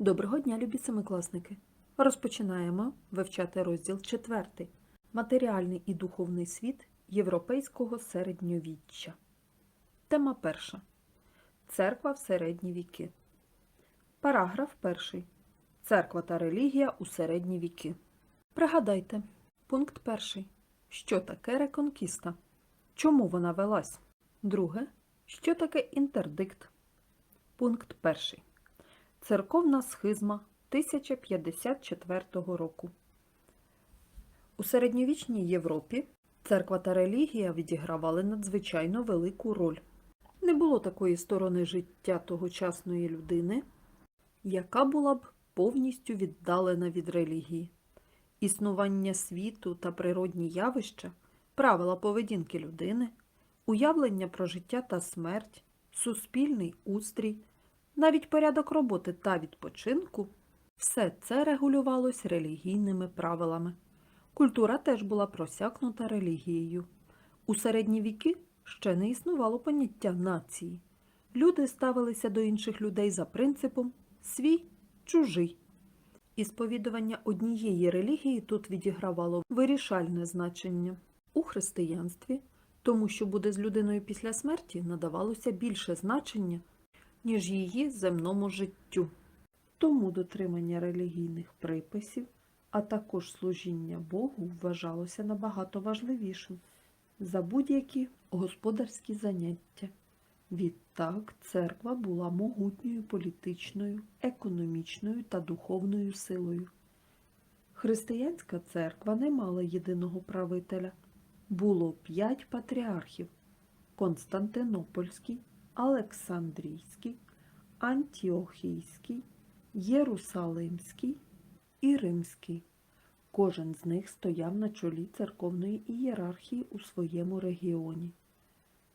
Доброго дня, любі семикласники! Розпочинаємо вивчати розділ 4. Матеріальний і духовний світ європейського середньовіччя. Тема перша. Церква в середні віки. Параграф перший. Церква та релігія у середні віки. Пригадайте. Пункт перший. Що таке реконкіста? Чому вона велась? Друге. Що таке інтердикт? Пункт перший. Церковна схизма 1054 року. У середньовічній Європі церква та релігія відігравали надзвичайно велику роль. Не було такої сторони життя тогочасної людини, яка була б повністю віддалена від релігії. Існування світу та природні явища, правила поведінки людини, уявлення про життя та смерть, суспільний устрій, навіть порядок роботи та відпочинку все це регулювалось релігійними правилами. Культура теж була просякнута релігією. У середні віки ще не існувало поняття нації. Люди ставилися до інших людей за принципом свій чужий. Ісповідування однієї релігії тут відігравало вирішальне значення. У християнстві, тому що буде з людиною після смерті, надавалося більше значення, ніж її земному життю. Тому дотримання релігійних приписів, а також служіння Богу вважалося набагато важливішим за будь-які господарські заняття. Відтак церква була могутньою політичною, економічною та духовною силою. Християнська церква не мала єдиного правителя. Було п'ять патріархів Константинопольський, Олександрійський, Антіохійський, Єрусалимський і Римський. Кожен з них стояв на чолі церковної ієрархії у своєму регіоні.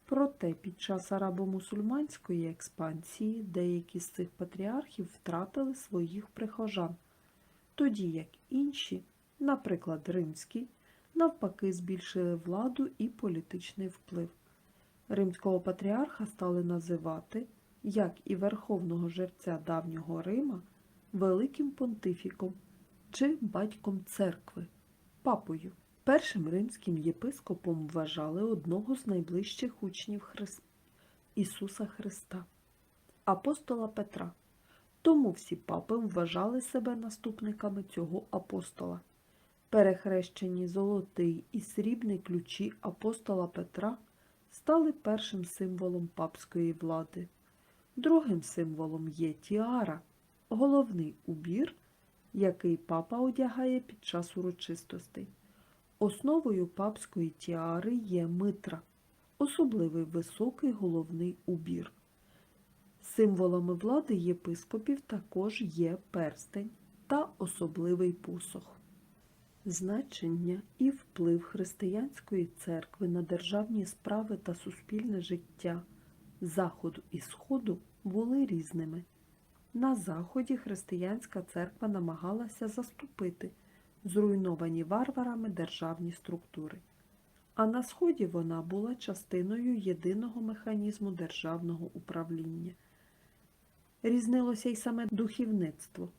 Проте під час арабо-мусульманської експансії деякі з цих патріархів втратили своїх прихожан, тоді як інші, наприклад, римський, навпаки збільшили владу і політичний вплив. Римського патріарха стали називати, як і верховного жерця давнього Рима, великим понтифіком чи батьком церкви, папою. Першим римським єпископом вважали одного з найближчих учнів Христ... Ісуса Христа, апостола Петра. Тому всі папи вважали себе наступниками цього апостола. Перехрещені золотий і срібний ключі апостола Петра стали першим символом папської влади. Другим символом є тіара, головний убір, який папа одягає під час урочистостей. Основою папської тіари є митра, особливий високий головний убір. Символами влади єпископів також є перстень та особливий посох. Значення і вплив християнської церкви на державні справи та суспільне життя Заходу і Сходу були різними. На Заході християнська церква намагалася заступити зруйновані варварами державні структури, а на Сході вона була частиною єдиного механізму державного управління. Різнилося й саме духівництво.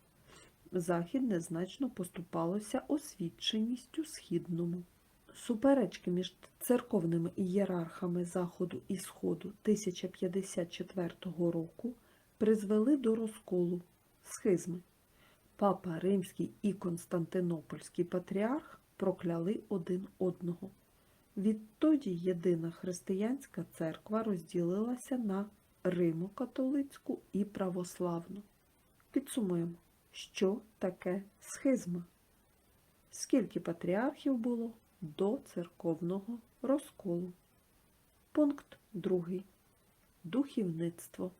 Захід незначно поступалося освіченістю східному. Суперечки між церковними ієрархами Заходу і Сходу 1054 року призвели до розколу схизми. Папа Римський і Константинопольський патріарх прокляли один одного. Відтоді єдина християнська церква розділилася на Римо-католицьку і православну. Підсумуємо, що таке схизма? Скільки патріархів було до церковного розколу? Пункт 2. Духівництво.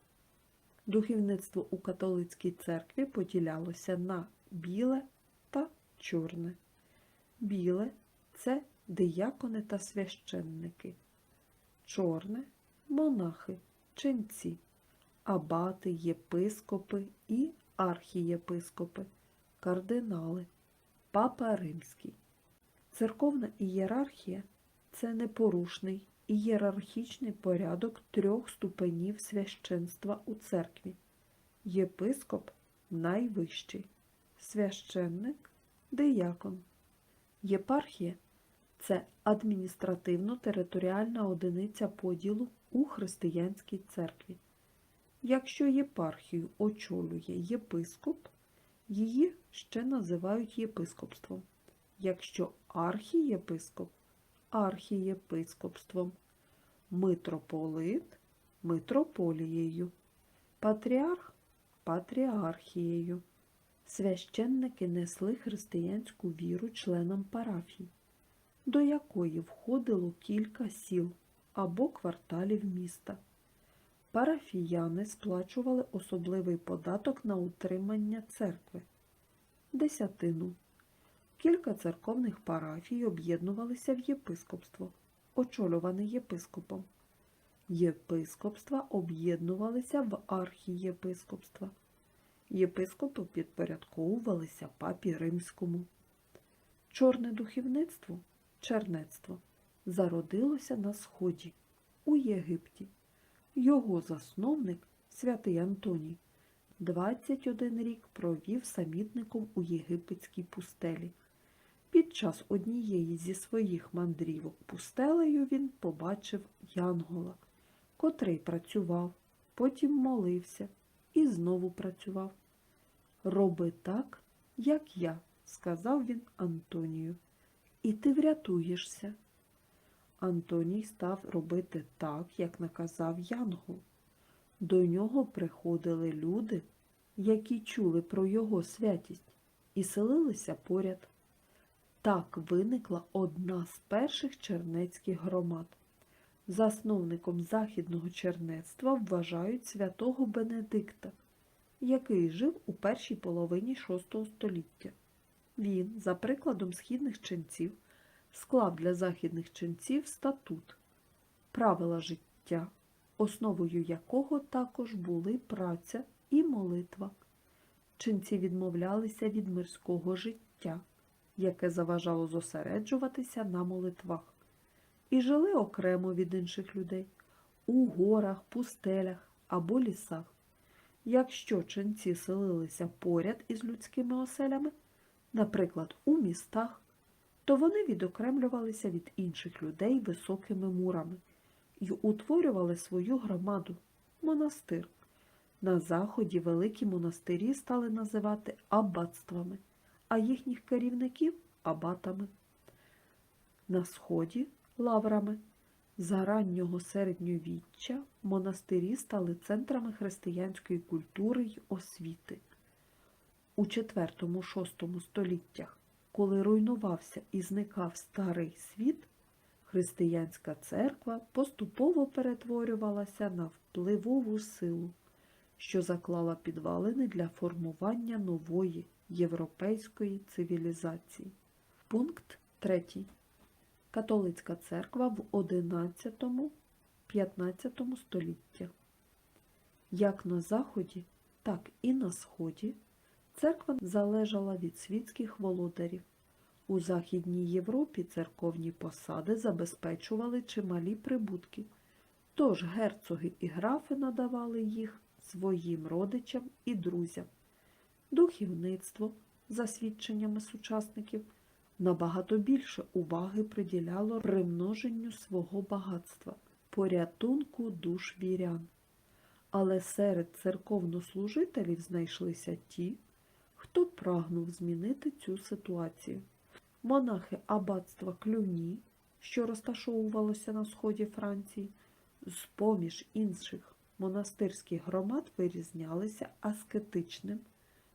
Духівництво у католицькій церкві поділялося на біле та чорне. Біле це диякони та священники, чорне монахи, ченці, абати, єпископи і архієпископи, кардинали, папа римський. Церковна ієрархія це непорушний ієрархічний порядок трьох ступенів священства у церкві. Єпископ найвищий, священник, диякон. Єпархія це адміністративно-територіальна одиниця поділу у християнській церкві. Якщо єпархію очолює єпископ, її ще називають єпископством. Якщо архієпископ архієпископством, митрополит митрополією, патріарх патріархією. Священники несли християнську віру членам парафій, до якої входило кілька сіл або кварталів міста. Парафіяни сплачували особливий податок на утримання церкви десятину. Кілька церковних парафій об'єднувалися в єпископство, очолюване єпископом. Єпископства об'єднувалися в архієпископства. Єпископи підпорядковувалися папі римському. Чорне духовництво, чернецтво, зародилося на сході, у Єгипті. Його засновник, святий Антоній, 21 рік провів самітником у єгипетській пустелі. Під час однієї зі своїх мандрівок пустелею він побачив Янгола, котрий працював, потім молився і знову працював. Роби так, як я, сказав він Антонію, і ти врятуєшся. Антоній став робити так, як наказав Янгол. До нього приходили люди, які чули про його святість, і селилися поряд. Так виникла одна з перших чернецьких громад. Засновником західного чернецтва вважають святого Бенедикта, який жив у першій половині VI століття. Він, за прикладом східних ченців, склав для західних ченців статут, правила життя, основою якого також були праця і молитва. Ченці відмовлялися від мирського життя, яке заважало зосереджуватися на молитвах, і жили окремо від інших людей у горах, пустелях або лісах. Якщо ченці селилися поряд із людськими оселями, наприклад, у містах, то вони відокремлювалися від інших людей високими мурами і утворювали свою громаду монастир. На заході великі монастирі стали називати аббатствами, а їхніх керівників абатами. На сході лаврами. За раннього середньовіччя монастирі стали центрами християнської культури й освіти. У IV-VI століттях, коли руйнувався і зникав старий світ, християнська церква поступово перетворювалася на впливову силу, що заклала підвалини для формування нової європейської цивілізації. Пункт 3. Католицька церква в XI-XV століттях. Як на Заході, так і на Сході церква залежала від світських володарів. У Західній Європі церковні посади забезпечували чималі прибутки, тож герцоги і графи надавали їх своїм родичам і друзям. Духівництво, за свідченнями сучасників, набагато більше уваги приділяло примноженню свого багатства, порятунку душ вірян. Але серед церковнослужителів знайшлися ті, хто прагнув змінити цю ситуацію. Монахи аббатства Клюні, що розташовувалося на сході Франції, з поміж інших монастирських громад вирізнялися аскетичним,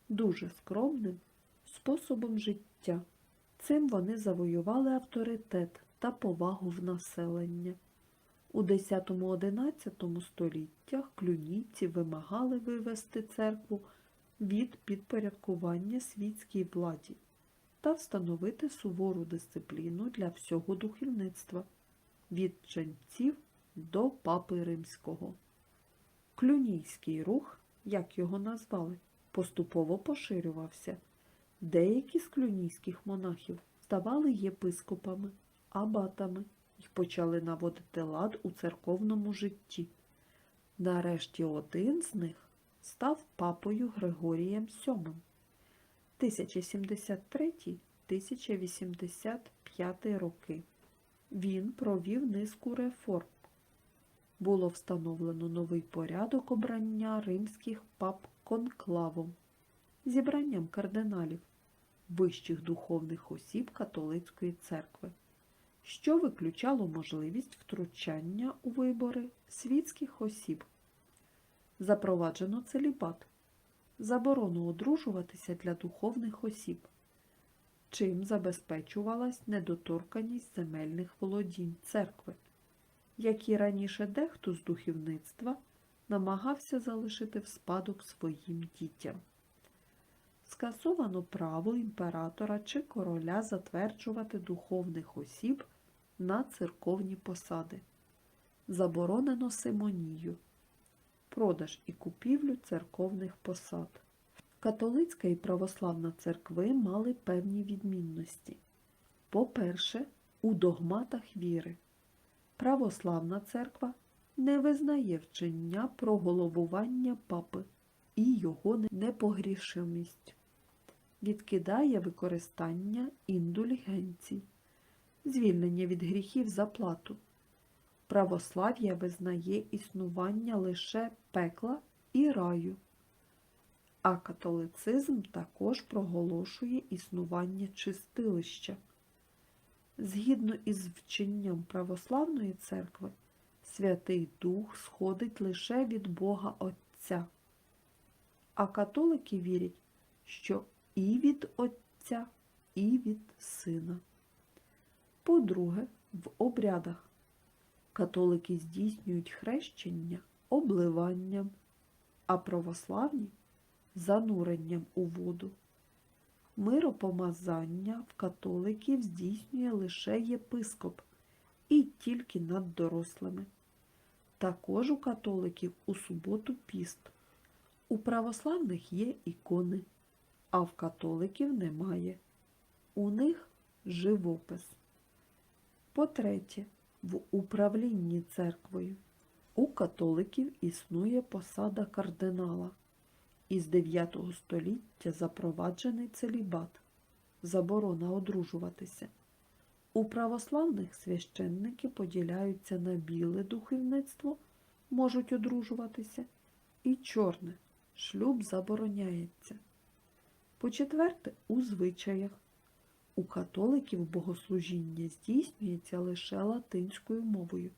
дуже скромним способом життя. Цим вони завоювали авторитет та повагу в населення. У X-XI століттях клюнійці вимагали вивести церкву від підпорядкування світській владі та встановити сувору дисципліну для всього духовництва від ченців до папи римського. Клюнійський рух, як його назвали, поступово поширювався. Деякі з клюнійських монахів ставали єпископами, абатами і почали наводити лад у церковному житті. Нарешті один з них, став папою Григорієм VII 1073-1085 роки. Він провів низку реформ. Було встановлено новий порядок обрання римських пап конклавом, зібранням кардиналів, вищих духовних осіб католицької церкви, що виключало можливість втручання у вибори світських осіб. Запроваджено целібат, заборону одружуватися для духовних осіб, чим забезпечувалась недоторканість земельних володінь церкви, які раніше дехто з духовництва намагався залишити в спадок своїм дітям. Скасовано право імператора чи короля затверджувати духовних осіб на церковні посади. Заборонено симонію, продаж і купівлю церковних посад. Католицька і православна церкви мали певні відмінності. По-перше, у догматах віри. Православна церква не визнає вчення про головування папи і його непогрішимість, відкидає використання індульгенцій, звільнення від гріхів за плату. Православ'я визнає існування лише пекла і раю, а католицизм також проголошує існування чистилища. Згідно із вченням православної церкви, Святий Дух сходить лише від Бога Отця, а католики вірять, що і від Отця, і від Сина. По-друге, в обрядах католики здійснюють хрещення обливанням, а православні зануренням у воду. Миропомазання в католиків здійснює лише єпископ і тільки над дорослими. Також у католиків у суботу піст. У православних є ікони, а в католиків немає. У них живопис. По-третє, в управлінні церквою у католиків існує посада кардинала. Із 9 століття запроваджений целібат, заборона одружуватися. У православних священники поділяються на біле духовництво, можуть одружуватися, і чорне шлюб забороняється. По-четверте, у звичаях. У католиків богослужіння здійснюється лише латинською мовою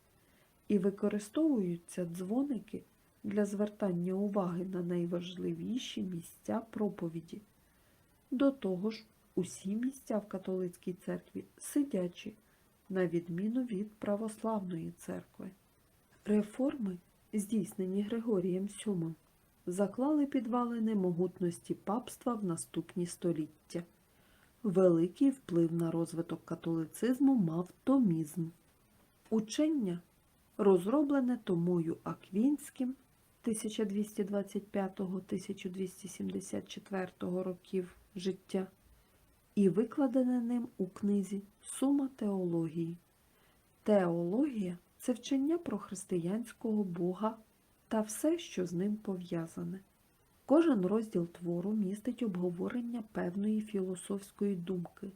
і використовуються дзвоники для звертання уваги на найважливіші місця проповіді. До того ж, усі місця в католицькій церкві сидячі, на відміну від православної церкви. Реформи, здійснені Григорієм VII, заклали підвалини могутності папства в наступні століття. Великий вплив на розвиток католицизму мав томізм. Учення, розроблене Томою Аквінським 1225-1274 років життя, і викладене ним у книзі Сума теології. Теологія це вчення про християнського Бога та все, що з ним пов'язане. Кожен розділ твору містить обговорення певної філософської думки,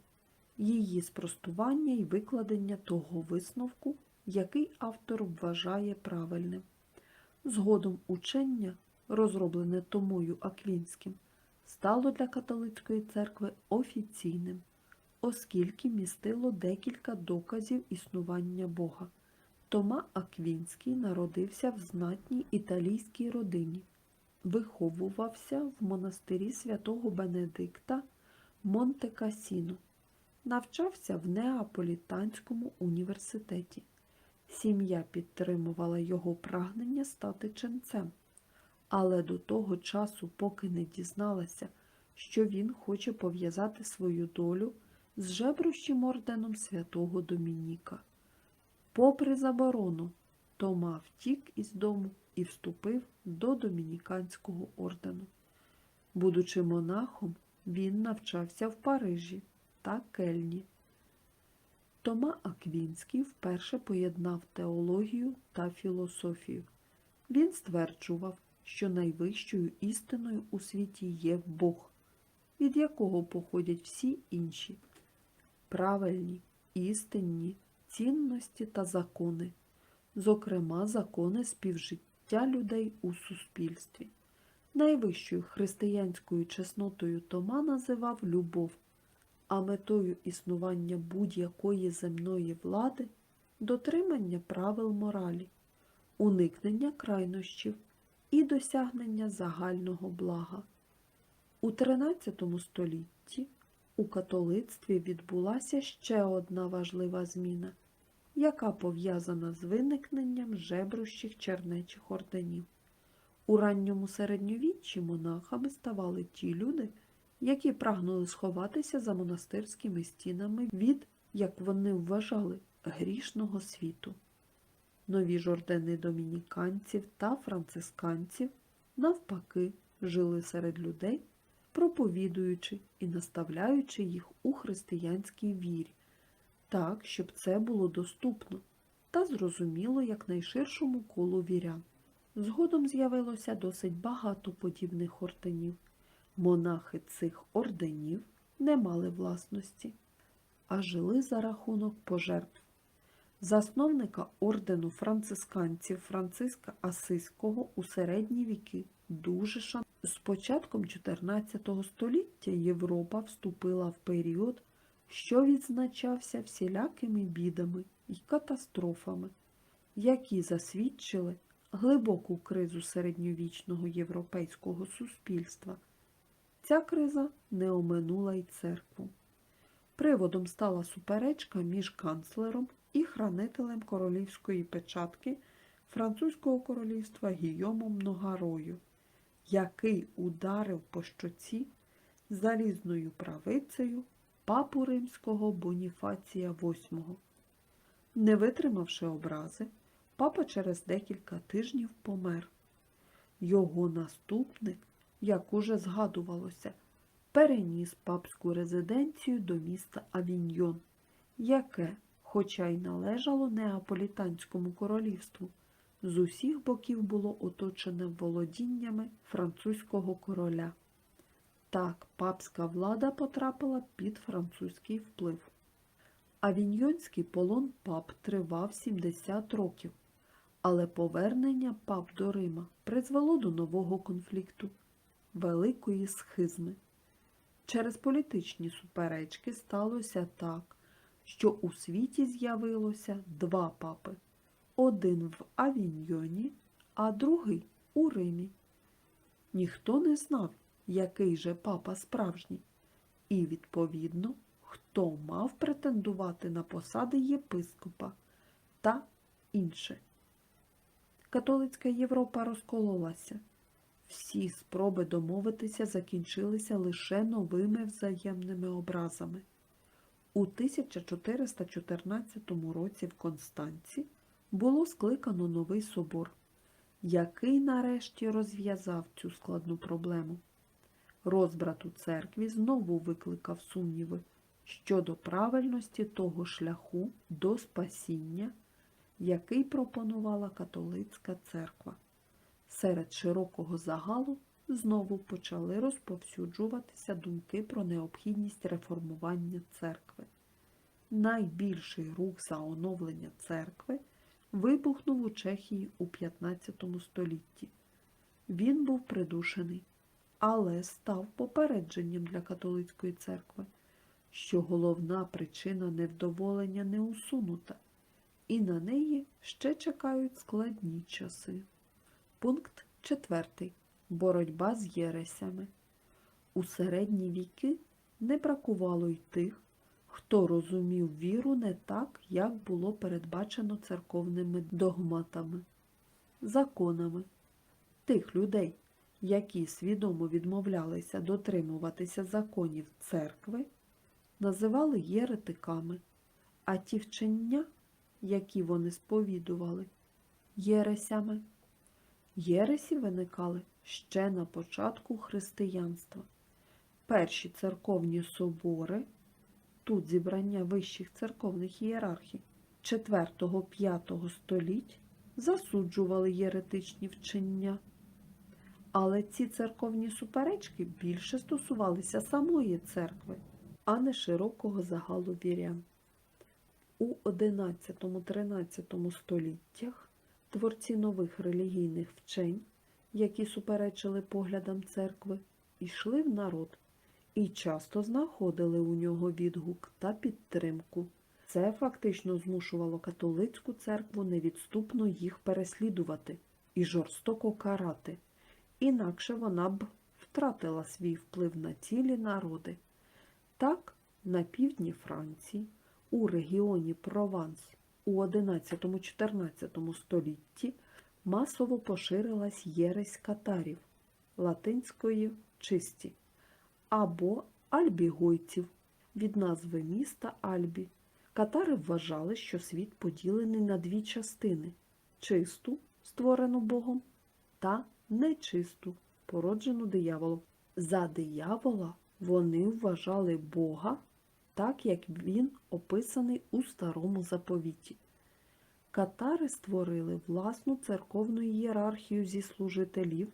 її спростування і викладення того висновку, який автор вважає правильним. Згодом учення, розроблене Томою Аквінським, стало для католицької церкви офіційним, оскільки містило декілька доказів існування Бога. Тома Аквінський народився в знатній італійській родині, виховувався в монастирі святого Бенедикта Монте-Касіно, навчався в Неаполітанському університеті. Сім'я підтримувала його прагнення стати ченцем, але до того часу, поки не дізналася, що він хоче пов'язати свою долю з жебрущим орденом святого Домініка. Попри заборону, Тома втік із дому і вступив до домініканського ордену. Будучи монахом, він навчався в Парижі та Кельні. Тома Аквінський вперше поєднав теологію та філософію. Він стверджував, що найвищою істиною у світі є Бог, від якого походять всі інші правильні, істинні цінності та закони, зокрема закони співжиття людей у суспільстві. Найвищою християнською чеснотою Тома називав любов, а метою існування будь-якої земної влади дотримання правил моралі, уникнення крайнощів і досягнення загального блага. У XIII столітті у католицтві відбулася ще одна важлива зміна, яка пов'язана з виникненням жебрущих чернечих орденів. У ранньому середньовіччі монахами ставали ті люди, які прагнули сховатися за монастирськими стінами від, як вони вважали, грішного світу. Нові ж ордени домініканців та францисканців, навпаки, жили серед людей, проповідуючи і наставляючи їх у християнській вірі, так, щоб це було доступно та зрозуміло якнайширшому колу вірян. Згодом з'явилося досить багато подібних орденів. Монахи цих орденів не мали власності, а жили за рахунок пожертв. Засновника ордену францисканців Франциска Асиського у середні віки дуже шан. З початком XIV століття Європа вступила в період, що відзначався всілякими бідами і катастрофами, які засвідчили глибоку кризу середньовічного європейського суспільства. Ця криза не оминула й церкву. Приводом стала суперечка між канцлером і хранителем королівської печатки французького королівства Гійомом Ногарою, який ударив по щоці залізною правицею папу римського Боніфація VIII. Не витримавши образи, папа через декілька тижнів помер. Його наступник, як уже згадувалося, переніс папську резиденцію до міста Авіньйон, яке, хоча й належало Неаполітанському королівству, з усіх боків було оточене володіннями французького короля. Так папська влада потрапила під французький вплив. Авіньйонський полон пап тривав 70 років, але повернення пап до Рима призвело до нового конфлікту великої схизми. Через політичні суперечки сталося так, що у світі з'явилося два папи один в Авіньйоні, а другий у Римі. Ніхто не знав, який же папа справжній, і, відповідно, хто мав претендувати на посади єпископа та інше. Католицька Європа розкололася. Всі спроби домовитися закінчилися лише новими взаємними образами. У 1414 році в Констанці було скликано новий собор, який нарешті розв'язав цю складну проблему. Розбрат у церкві знову викликав сумніви щодо правильності того шляху до спасіння, який пропонувала католицька церква. Серед широкого загалу знову почали розповсюджуватися думки про необхідність реформування церкви. Найбільший рух за оновлення церкви вибухнув у Чехії у 15 столітті. Він був придушений, але став попередженням для католицької церкви, що головна причина невдоволення не усунута, і на неї ще чекають складні часи. Пункт 4. Боротьба з єресями. У середні віки не бракувало й тих, хто розумів віру не так, як було передбачено церковними догматами, законами. Тих людей, які свідомо відмовлялися дотримуватися законів церкви, називали єретиками, а ті вчення, які вони сповідували, єресями. Єресі виникали ще на початку християнства. Перші церковні собори, тут зібрання вищих церковних ієрархів 4-5 століть засуджували єретичні вчення. Але ці церковні суперечки більше стосувалися самої церкви, а не широкого загалу вірян. У 11-13 століттях творці нових релігійних вчень, які суперечили поглядам церкви, йшли в народ і часто знаходили у нього відгук та підтримку. Це фактично змушувало католицьку церкву невідступно їх переслідувати і жорстоко карати, інакше вона б втратила свій вплив на цілі народи. Так, на півдні Франції, у регіоні Прованс у 11-14 столітті масово поширилась єресь катарів латинської чисті або альбігойців від назви міста Альбі. Катари вважали, що світ поділений на дві частини чисту, створену Богом, та нечисту, породжену дияволом. За диявола вони вважали Бога так, як він описаний у Старому заповіті. Катари створили власну церковну ієрархію зі служителів,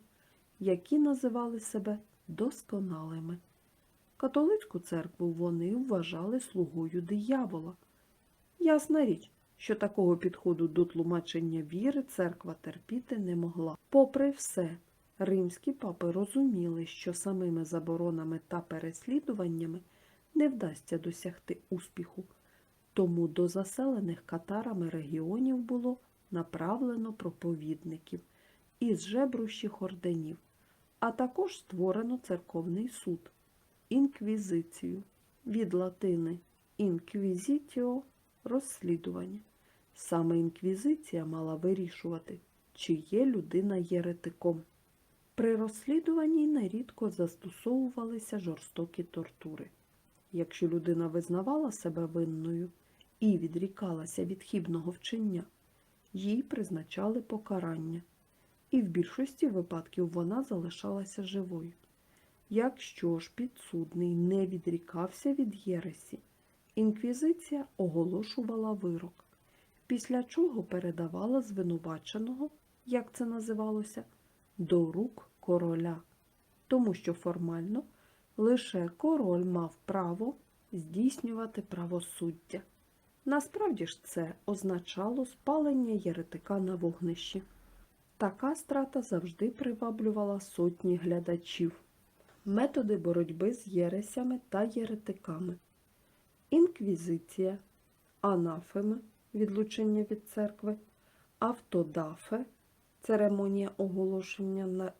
які називали себе досконалими. Католицьку церкву вони вважали слугою диявола. Ясна річ, що такого підходу до тлумачення віри церква терпіти не могла. Попри все, римські папи розуміли, що самими заборонами та переслідуваннями не вдасться досягти успіху, тому до заселених катарами регіонів було направлено проповідників із жебрущих орденів, а також створено церковний суд, інквізицію від латини інквізітіо розслідування. Саме інквізиція мала вирішувати, чи є людина єретиком. При розслідуванні нерідко застосовувалися жорстокі тортури. Якщо людина визнавала себе винною і відрікалася від хібного вчення, їй призначали покарання, і в більшості випадків вона залишалася живою. Якщо ж підсудний не відрікався від єресі, інквізиція оголошувала вирок, після чого передавала звинуваченого, як це називалося, до рук короля, тому що формально лише король мав право здійснювати правосуддя. Насправді ж це означало спалення єретика на вогнищі. Така страта завжди приваблювала сотні глядачів. Методи боротьби з єресями та єретиками. Інквізиція, анафеми відлучення від церкви, автодафе церемонія оголошення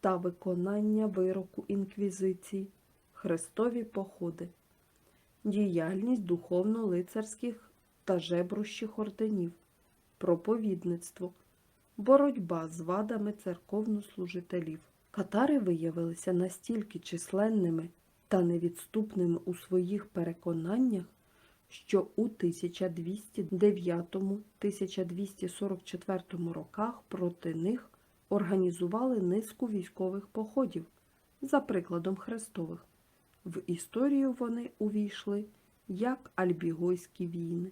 та виконання вироку інквізиції, хрестові походи, діяльність духовно-лицарських та жебрущих орденів, проповідництво, боротьба з вадами церковнослужителів. Катари виявилися настільки численними та невідступними у своїх переконаннях, що у 1209-1244 роках проти них організували низку військових походів за прикладом хрестових. В історію вони увійшли як Альбігойські війни.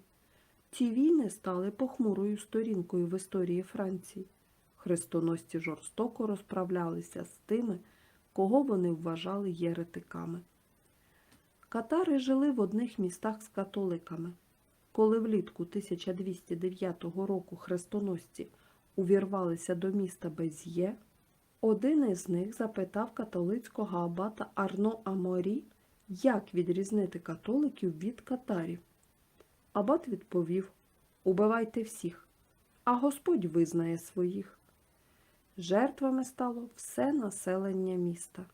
Ці війни стали похмурою сторінкою в історії Франції. Хрестоносці жорстоко розправлялися з тими, кого вони вважали єретиками. Катари жили в одних містах з католиками. Коли влітку 1209 року хрестоносці увірвалися до міста Без'є, один із них запитав католицького абата Арно Аморі, як відрізнити католиків від катарів. Абат відповів Убивайте всіх, а Господь визнає своїх. Жертвами стало все населення міста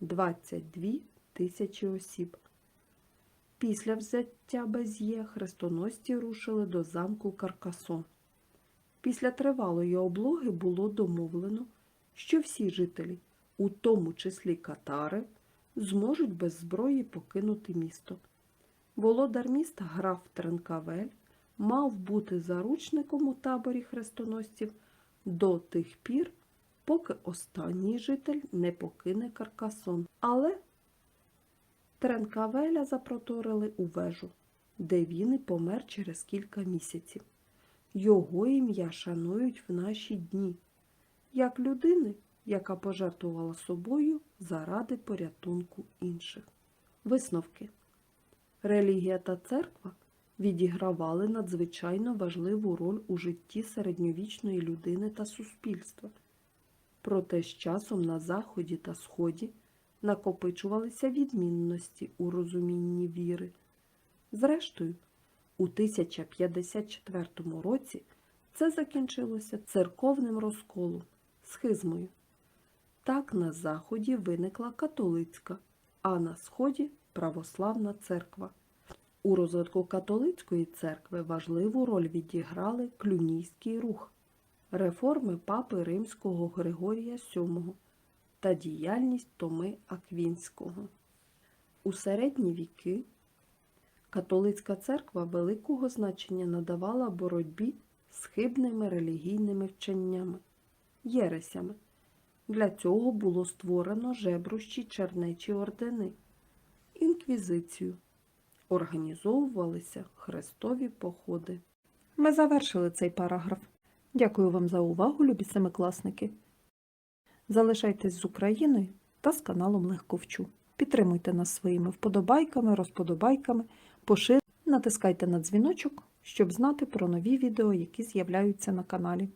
22 тисячі осіб. Після взяття Без'є хрестоносці рушили до замку Каркасон. Після тривалої облоги було домовлено, що всі жителі, у тому числі катари, зможуть без зброї покинути місто. Володар міста граф Тренкавель мав бути заручником у таборі хрестоносців до тих пір, поки останній житель не покине Каркасон. Але Тренкавеля запроторили у вежу, де він і помер через кілька місяців. Його ім'я шанують в наші дні, як людини, яка пожертвувала собою заради порятунку інших. Висновки. Релігія та церква відігравали надзвичайно важливу роль у житті середньовічної людини та суспільства. Проте з часом на Заході та Сході накопичувалися відмінності у розумінні віри. Зрештою, у 1054 році це закінчилося церковним розколом, схизмою. Так на Заході виникла католицька, а на Сході православна церква. У розвитку католицької церкви важливу роль відіграли клюнійський рух, реформи папи римського Григорія VII та діяльність Томи Аквінського. У середні віки католицька церква великого значення надавала боротьбі з хибними релігійними вченнями, єресями. Для цього було створено жебрущі чернечі ордени, інквізицію. Організовувалися хрестові походи. Ми завершили цей параграф. Дякую вам за увагу, любі семикласники. Залишайтесь з Україною та з каналом Легковчу. Підтримуйте нас своїми вподобайками, розподобайками, поширюйте, натискайте на дзвіночок, щоб знати про нові відео, які з'являються на каналі.